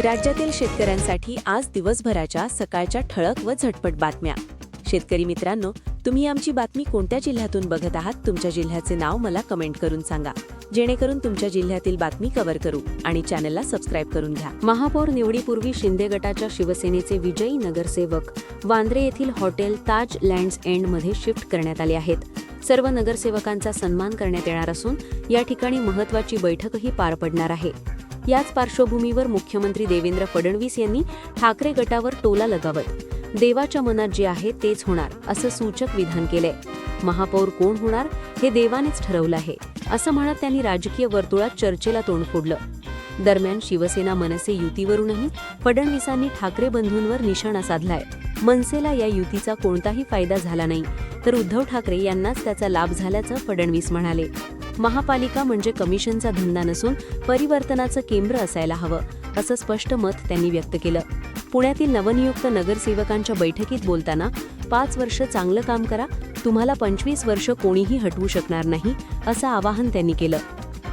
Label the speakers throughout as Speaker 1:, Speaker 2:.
Speaker 1: राज्यातील शेतकऱ्यांसाठी आज दिवसभराच्या सकाळच्या ठळक व झटपट बातम्या. शेतकरी मित्रांनो तुम्ही आमची बातमी कोणत्या जिल्ह्यातून बघत आहात? तुमच्या जिल्ह्याचे नाव मला कमेंट करून सांगा. जेणेकरून तुमच्या जिल्ह्यातील बातमी कव्हर करू आणि चॅनलला सबस्क्राईब करून घ्या. महापौर निवडीपूर्वी शिंदे गटाच्या शिवसेनेचे विजयी नगरसेवक वांद्रे येथील हॉटेल ताज लँड्स एंडमध्ये शिफ्ट करण्यात आले आहेत. सर्व नगरसेवकांचा सन्मान करण्यात येणार असून या ठिकाणी महत्वाची बैठकही पार पडणार आहे. याच पार्श्वभूमीवर मुख्यमंत्री देवेंद्र फडणवीस यांनी ठाकरे गटावर टोला लगावत देवाच्या मनात जे आहे तेच होणार असं सूचक विधान केलंय. महापौर कोण होणार हे देवानेच ठरवलं आहे असं म्हणत त्यांनी राजकीय वर्तुळात चर्चेला तोंड फोडलं. दरम्यान शिवसेना मनसे युतीवरूनही फडणवीसांनी ठाकरे बंधूंवर निशाणा साधलाय. मनसेला या युतीचा कोणताही फायदा झाला नाही तर उद्धव ठाकरे यांनाच त्याचा लाभ झाल्याचं फडणवीस म्हणाले. महापालिका म्हणजे कमिशनचा धंदा नसून परिवर्तनाचं केंद्र असायला हवं असं स्पष्ट मत त्यांनी व्यक्त केलं. पुण्यातील नवनियुक्त नगरसेवकांच्या बैठकीत बोलताना पाच वर्ष चांगलं काम करा तुम्हाला पंचवीस वर्ष कोणीही हटवू शकणार नाही असं आवाहन त्यांनी केलं.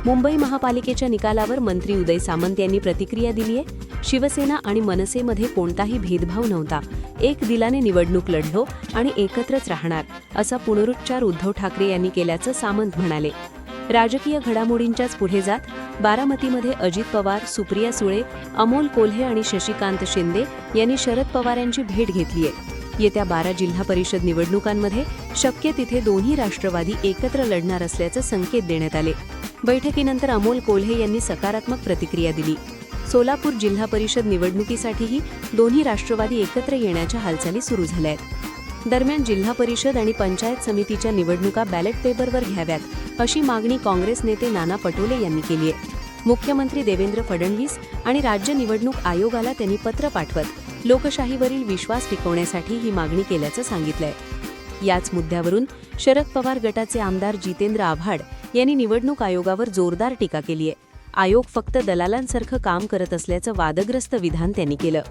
Speaker 1: मुंबई महापालिकेच्या निकालावर मंत्री उदय सामंत यांनी प्रतिक्रिया दिली आहे शिवसेना आणि मनसेमध्ये कोणताही भेदभाव नव्हता. एक दिलाने निवडणूक लढलो आणि एकत्रच राहणार असा पुनरुच्चार उद्धव ठाकरे यांनी केल्याचं सामंत म्हणाले. राजकीय घडामोडींच्याच पुढे जात बारामतीमध्ये अजित पवार सुप्रिया सुळे अमोल कोल्हे आणि शशिकांत शिंदे यांनी शरद पवार यांची भेट घेतली आहे. येत्या बारा जिल्हा परिषद निवडणुकांमध्ये शक्य तिथे दोन्ही राष्ट्रवादी एकत्र लढणार असल्याचे संकेत देण्यात आले. बैठकीनंतर अमोल कोल्हे यांनी सकारात्मक प्रतिक्रिया दिली. सोलापूर जिल्हा परिषद निवडणुकीसाठीही दोन्ही राष्ट्रवादी एकत्र येण्याच्या हालचाली सुरू झाल्या आहेत. दरम्यान जिल्हा परिषद आणि पंचायत समितीच्या निवडणुका बॅलेट पेपरवर घ्याव्यात अशी मागणी काँग्रेस नेते नाना पटोले यांनी केली आहे. मुख्यमंत्री देवेंद्र फडणवीस आणि राज्य निवडणूक आयोगाला त्यांनी पत्र पाठवत लोकशाहीवरील विश्वास टिकवण्यासाठी ही मागणी केल्याचं सांगितलंय. याच मुद्द्यावरून शरद पवार गटाचे आमदार जितेंद्र आव्हाड यांनी निवडणूक आयोगावर जोरदार टीका केली आहे. आयोग फक्त दलालांसारखं काम करत असल्याचं वादग्रस्त विधान त्यांनी केलं.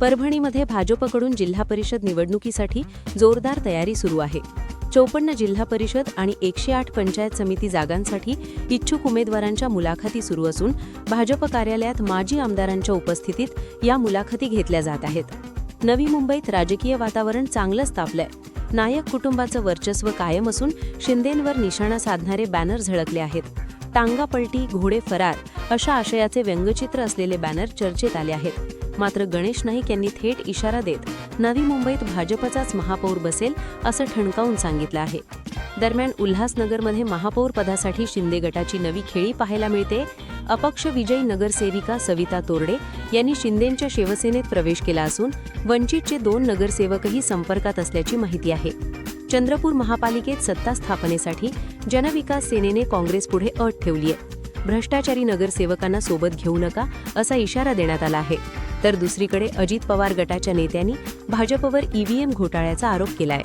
Speaker 1: परभणीमध्ये भाजपकडून जिल्हा परिषद निवडणुकीसाठी जोरदार तयारी सुरू आहे. चौपन्न जिल्हा परिषद आणि एकशे आठ पंचायत समिती जागांसाठी इच्छुक उमेदवारांच्या मुलाखती सुरू असून भाजप कार्यालयात माजी आमदारांच्या उपस्थितीत या मुलाखती घेतल्या जात आहेत. नवी मुंबईत राजकीय वातावरण चांगलंच तापलंय. नायक कुटुंबाचं वर्चस्व कायम असून शिंदेंवर निशाणा साधणारे बॅनर झळकले आहेत. टांगा पलटी घोडे फरार अशा आशयाचे व्यंगचित्र असलेले बॅनर चर्चेत आले आहेत. मात्र गणेश नाईक यांनी थेट इशारा देत नवी मुंबईत भाजपचाच महापौर बसेल असं ठणकावून सांगितलं आहे. दरम्यान उल्हासनगरमध्ये महापौर पदासाठी शिंदे गटाची नवी खेळी पाहायला मिळते. अपक्ष विजयी नगरसेविका सविता तोरडे यांनी शिंदेंच्या शिवसेनेत प्रवेश केला असून वंचितचे दोन नगरसेवकही संपर्कात असल्याची माहिती आहे. चंद्रपूर महापालिकेत सत्ता स्थापनेसाठी जनविकास सेनेने काँग्रेसपुढे अट ठेवली आहे भ्रष्टाचारी नगरसेवकांना सोबत घेऊ नका असा इशारा देण्यात आला आहे. तर दुसरीकडे अजित पवार गटाच्या नेत्यांनी भाजपवर ईव्हीएम घोटाळ्याचा आरोप केलाय.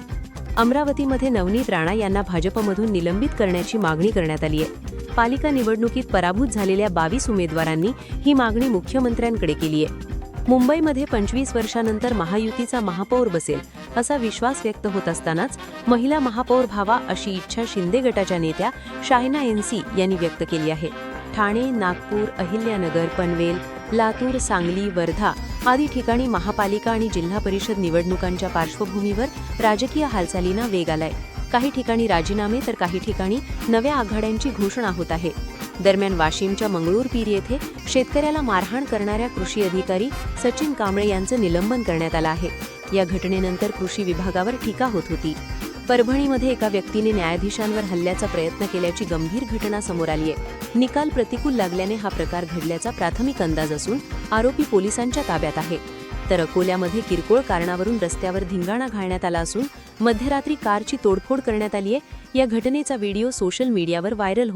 Speaker 1: अमरावतीमध्ये नवनीत राणा यांना भाजपमधून निलंबित करण्याची मागणी करण्यात आली आहे. पालिका निवडणुकीत पराभूत झालेल्या बावीस उमेदवारांनी ही मागणी मुख्यमंत्र्यांकडे केली आहे. मुंबईमध्ये पंचवीस वर्षानंतर महायुतीचा महापौर बसेल असा विश्वास व्यक्त होत असतानाच महिला महापौर व्हावा अशी इच्छा शिंदे गटाच्या नेत्या शायना एनसी यांनी व्यक्त केली आहे. ठाणे नागपूर अहिल्यानगर पनवेल लातूर सांगली वर्धा आदी ठिकाणी महापालिका आणि जिल्हा परिषद निवडणुकांच्या पार्श्वभूमीवर राजकीय हालचालींना वेग आलाय. काही ठिकाणी राजीनामे तर काही ठिकाणी नव्या आघाड्यांची घोषणा होत आहे. दरम्यान वाशिमच्या मंगळूरपीर येथे शेतकऱ्याला मारहाण करणाऱ्या कृषी अधिकारी सचिन कांबळे यांचं निलंबन करण्यात आलं आहे. या घटनेनंतर कृषी विभागावर टीका होत होती. परभणीमध्ये एका व्यक्तीने न्यायाधीशांवर हल्ल्याचा प्रयत्न केल्याची गंभीर घटना समोर आली आहे. निकाल प्रतिकूल लागल्याने हा प्रकार घडल्याचा प्राथमिक अंदाज असून आरोपी पोलिसांच्या ताब्यात आहे. तर अकोल्यामध्ये किरकोळ कारणावरून रस्त्यावर धिंगाणा घालण्यात आला असून मध्यरात्री कारची तोडफोड करण्यात आली आहे. या घटनेचा व्हिडिओ सोशल मीडियावर व्हायरल होत